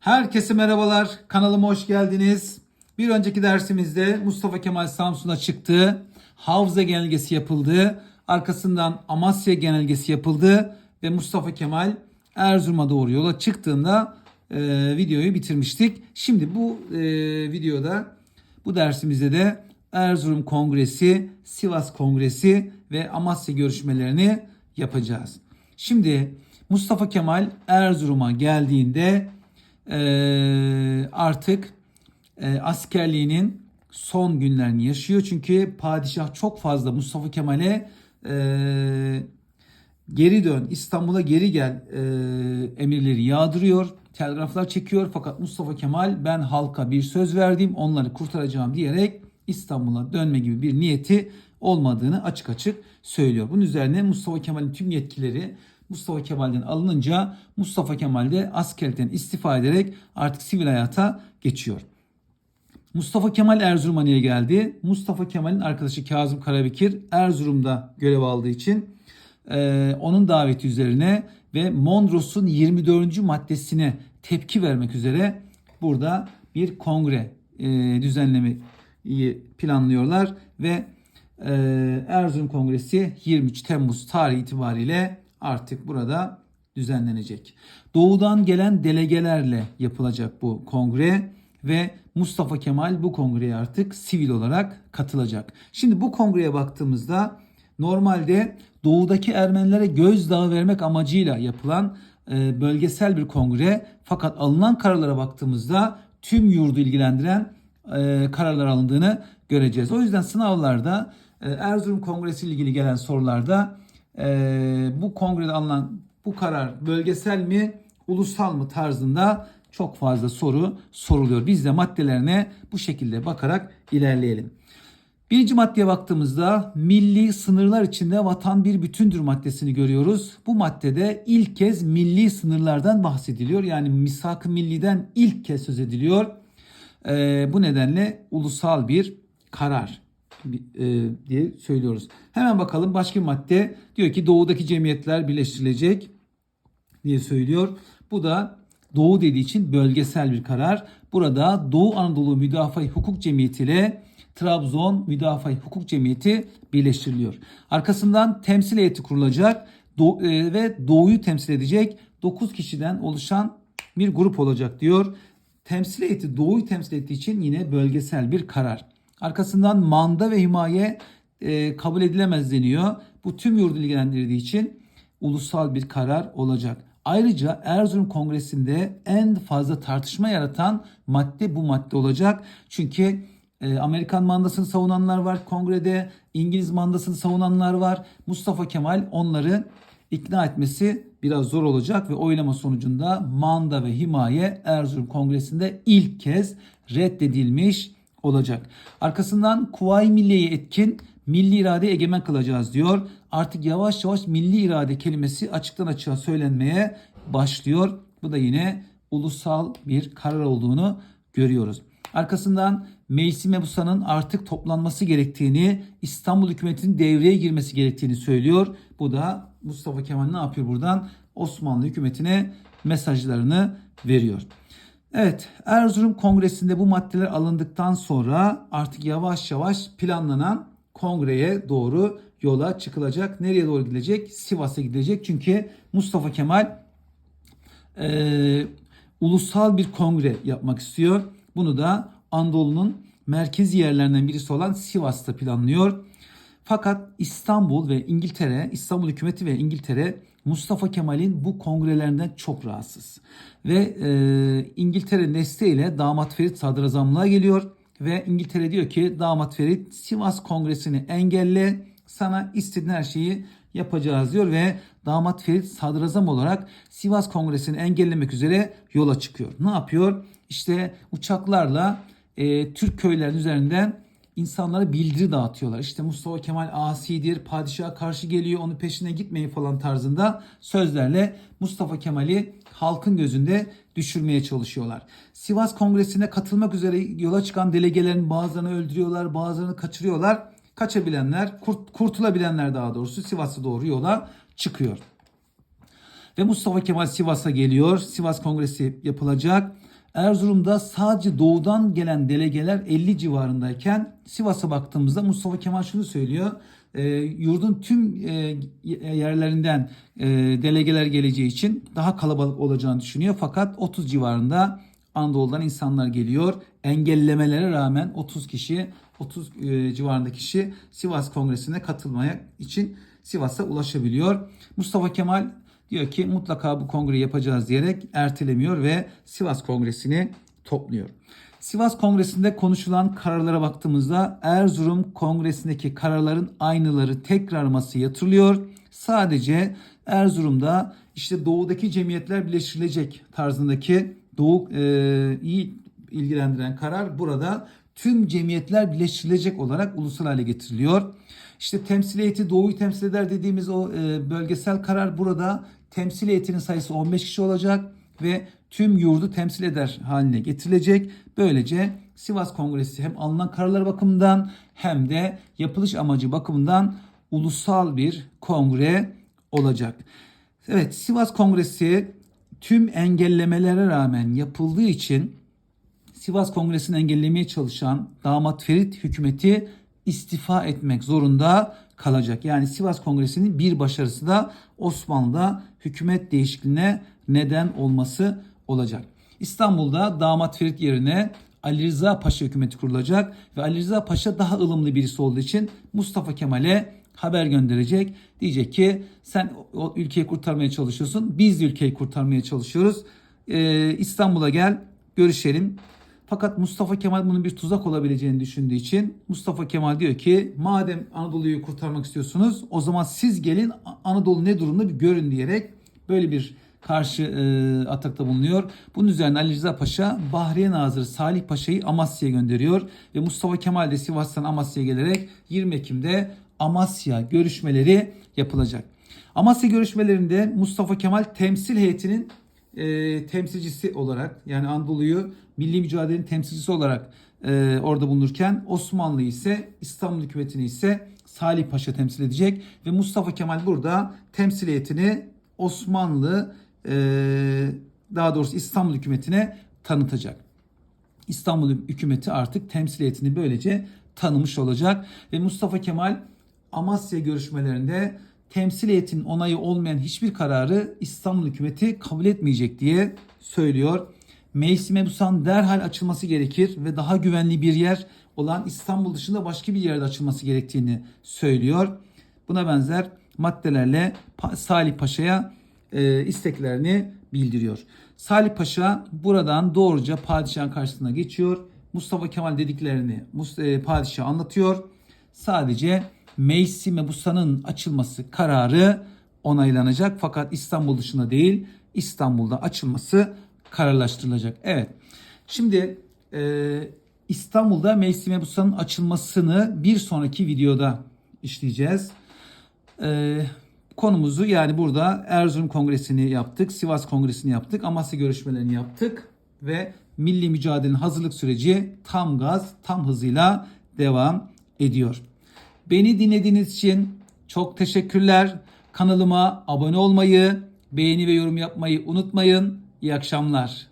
Herkese merhabalar. Kanalıma hoş geldiniz. Bir önceki dersimizde Mustafa Kemal Samsun'a çıktı. Havza genelgesi yapıldı. Arkasından Amasya genelgesi yapıldı. Ve Mustafa Kemal Erzurum'a doğru yola çıktığında e, videoyu bitirmiştik. Şimdi bu e, videoda bu dersimizde de Erzurum Kongresi, Sivas Kongresi ve Amasya görüşmelerini yapacağız. Şimdi Mustafa Kemal Erzurum'a geldiğinde eee, artık eee, askerliğinin son günlerini yaşıyor. Çünkü padişah çok fazla Mustafa Kemal'e eee, geri dön İstanbul'a geri gel eee, emirleri yağdırıyor. Telgraflar çekiyor fakat Mustafa Kemal ben halka bir söz verdim onları kurtaracağım diyerek İstanbul'a dönme gibi bir niyeti olmadığını açık açık söylüyor. Bunun üzerine Mustafa Kemal'in tüm yetkileri Mustafa Kemal'den alınınca Mustafa Kemal de askerlikten istifa ederek artık sivil hayata geçiyor. Mustafa Kemal Erzurum'a geldi? Mustafa Kemal'in arkadaşı Kazım Karabekir Erzurum'da görev aldığı için e, onun daveti üzerine ve Mondros'un 24. maddesine tepki vermek üzere burada bir kongre e, düzenlemeyi planlıyorlar ve e, Erzurum Kongresi 23 Temmuz tarihi itibariyle artık burada düzenlenecek. Doğudan gelen delegelerle yapılacak bu kongre ve Mustafa Kemal bu kongreye artık sivil olarak katılacak. Şimdi bu kongreye baktığımızda normalde doğudaki Ermenilere gözdağı vermek amacıyla yapılan e, bölgesel bir kongre fakat alınan kararlara baktığımızda tüm yurdu ilgilendiren e, kararlar alındığını göreceğiz. O yüzden sınavlarda e, Erzurum Kongresi ile ilgili gelen sorularda e, bu kongrede alınan bu karar bölgesel mi ulusal mı tarzında çok fazla soru soruluyor. Biz de maddelerine bu şekilde bakarak ilerleyelim. Birinci maddeye baktığımızda milli sınırlar içinde vatan bir bütündür maddesini görüyoruz. Bu maddede ilk kez milli sınırlardan bahsediliyor. Yani misak-ı milliden ilk kez söz ediliyor. Ee, bu nedenle ulusal bir karar e, diye söylüyoruz. Hemen bakalım başka madde diyor ki doğudaki cemiyetler birleştirilecek diye söylüyor. Bu da Doğu dediği için bölgesel bir karar. Burada Doğu Anadolu Müdafaa Hukuk Cemiyeti ile Trabzon Müdafaa Hukuk Cemiyeti birleştiriliyor. Arkasından temsil heyeti kurulacak e, ve Doğu'yu temsil edecek 9 kişiden oluşan bir grup olacak diyor. Temsil heyeti Doğu'yu temsil ettiği için yine bölgesel bir karar. Arkasından manda ve himaye e, kabul edilemez deniyor. Bu tüm yurdu ilgilendirdiği için ulusal bir karar olacak. Ayrıca Erzurum Kongresi'nde en fazla tartışma yaratan madde bu madde olacak. Çünkü e, Amerikan mandasını savunanlar var kongrede, İngiliz mandasını savunanlar var. Mustafa Kemal onları ikna etmesi biraz zor olacak ve oylama sonucunda manda ve himaye Erzurum Kongresi'nde ilk kez reddedilmiş olacak. Arkasından Kuvayi Milliye'yi etkin milli irade egemen kılacağız diyor. Artık yavaş yavaş milli irade kelimesi açıktan açığa söylenmeye başlıyor. Bu da yine ulusal bir karar olduğunu görüyoruz. Arkasından Meclis Mebusa'nın artık toplanması gerektiğini, İstanbul hükümetinin devreye girmesi gerektiğini söylüyor. Bu da Mustafa Kemal ne yapıyor buradan? Osmanlı hükümetine mesajlarını veriyor. Evet, Erzurum Kongresi'nde bu maddeler alındıktan sonra artık yavaş yavaş planlanan kongreye doğru yola çıkılacak. Nereye doğru gidecek? Sivas'a gidecek. Çünkü Mustafa Kemal e, ulusal bir kongre yapmak istiyor. Bunu da Anadolu'nun merkezi yerlerinden birisi olan Sivas'ta planlıyor. Fakat İstanbul ve İngiltere, İstanbul hükümeti ve İngiltere Mustafa Kemal'in bu kongrelerinden çok rahatsız. Ve e, İngiltere desteğiyle damat Ferit sadrazamlığa geliyor. Ve İngiltere diyor ki damat Ferit Sivas kongresini engelle sana istediğin her şeyi yapacağız diyor ve damat Ferit sadrazam olarak Sivas kongresini engellemek üzere yola çıkıyor. Ne yapıyor? İşte uçaklarla e, Türk köylerinin üzerinden insanlara bildiri dağıtıyorlar. İşte Mustafa Kemal asidir, padişaha karşı geliyor, onun peşine gitmeyin falan tarzında sözlerle Mustafa Kemal'i halkın gözünde düşürmeye çalışıyorlar. Sivas Kongresi'ne katılmak üzere yola çıkan delegelerin bazılarını öldürüyorlar, bazılarını kaçırıyorlar. Kaçabilenler, kurt, kurtulabilenler daha doğrusu Sivas'a doğru yola çıkıyor. Ve Mustafa Kemal Sivas'a geliyor. Sivas Kongresi yapılacak. Erzurum'da sadece doğudan gelen delegeler 50 civarındayken Sivas'a baktığımızda Mustafa Kemal şunu söylüyor. E, yurdun tüm e, yerlerinden e, delegeler geleceği için daha kalabalık olacağını düşünüyor. Fakat 30 civarında Anadolu'dan insanlar geliyor. Engellemelere rağmen 30 kişi 30 e, civarında kişi Sivas Kongresi'ne katılmaya için Sivas'a ulaşabiliyor. Mustafa Kemal diyor ki mutlaka bu kongreyi yapacağız diyerek ertelemiyor ve Sivas Kongresi'ni topluyor. Sivas Kongresi'nde konuşulan kararlara baktığımızda Erzurum Kongresi'ndeki kararların aynıları tekrarması yatırılıyor. Sadece Erzurum'da işte doğudaki cemiyetler birleştirilecek tarzındaki doğu e, iyi ilgilendiren karar burada tüm cemiyetler birleştirilecek olarak ulusal hale getiriliyor. İşte temsil heyeti doğuyu temsil eder dediğimiz o e, bölgesel karar burada temsil heyetinin sayısı 15 kişi olacak ve tüm yurdu temsil eder haline getirilecek. Böylece Sivas Kongresi hem alınan kararlar bakımından hem de yapılış amacı bakımından ulusal bir kongre olacak. Evet Sivas Kongresi tüm engellemelere rağmen yapıldığı için Sivas Kongresi'ni engellemeye çalışan damat Ferit hükümeti istifa etmek zorunda kalacak. Yani Sivas Kongresi'nin bir başarısı da Osmanlı'da hükümet değişikliğine neden olması olacak. İstanbul'da damat Ferit yerine Ali Rıza Paşa hükümeti kurulacak ve Ali Rıza Paşa daha ılımlı birisi olduğu için Mustafa Kemal'e haber gönderecek. Diyecek ki sen o ülkeyi kurtarmaya çalışıyorsun. Biz de ülkeyi kurtarmaya çalışıyoruz. Ee, İstanbul'a gel görüşelim. Fakat Mustafa Kemal bunun bir tuzak olabileceğini düşündüğü için Mustafa Kemal diyor ki madem Anadolu'yu kurtarmak istiyorsunuz o zaman siz gelin Anadolu ne durumda bir görün diyerek böyle bir karşı e, atakta bulunuyor. Bunun üzerine Ali Rıza Paşa Bahriye Nazırı Salih Paşa'yı Amasya'ya gönderiyor ve Mustafa Kemal de Sivas'tan Amasya'ya gelerek 20 Ekim'de Amasya görüşmeleri yapılacak. Amasya görüşmelerinde Mustafa Kemal temsil heyetinin e, temsilcisi olarak yani Anadolu'yu milli mücadelenin temsilcisi olarak e, orada bulunurken Osmanlı ise İstanbul hükümetini ise Salih Paşa temsil edecek ve Mustafa Kemal burada temsiliyetini Osmanlı e, daha doğrusu İstanbul hükümetine tanıtacak. İstanbul hükümeti artık temsiliyetini böylece tanımış olacak ve Mustafa Kemal Amasya görüşmelerinde temsil heyetinin onayı olmayan hiçbir kararı İstanbul hükümeti kabul etmeyecek diye söylüyor. Meclis mebusan derhal açılması gerekir ve daha güvenli bir yer olan İstanbul dışında başka bir yerde açılması gerektiğini söylüyor. Buna benzer maddelerle Salih Paşa'ya e, isteklerini bildiriyor. Salih Paşa buradan doğruca padişahın karşısına geçiyor. Mustafa Kemal dediklerini e, padişah anlatıyor. Sadece Meclis Mebusan'ın açılması kararı onaylanacak fakat İstanbul dışında değil İstanbul'da açılması kararlaştırılacak. Evet. Şimdi e, İstanbul'da Meclis Mebusan'ın açılmasını bir sonraki videoda işleyeceğiz. E, konumuzu yani burada Erzurum Kongresi'ni yaptık, Sivas Kongresi'ni yaptık, Amasya görüşmelerini yaptık ve milli mücadelenin hazırlık süreci tam gaz, tam hızıyla devam ediyor. Beni dinlediğiniz için çok teşekkürler. Kanalıma abone olmayı, beğeni ve yorum yapmayı unutmayın. İyi akşamlar.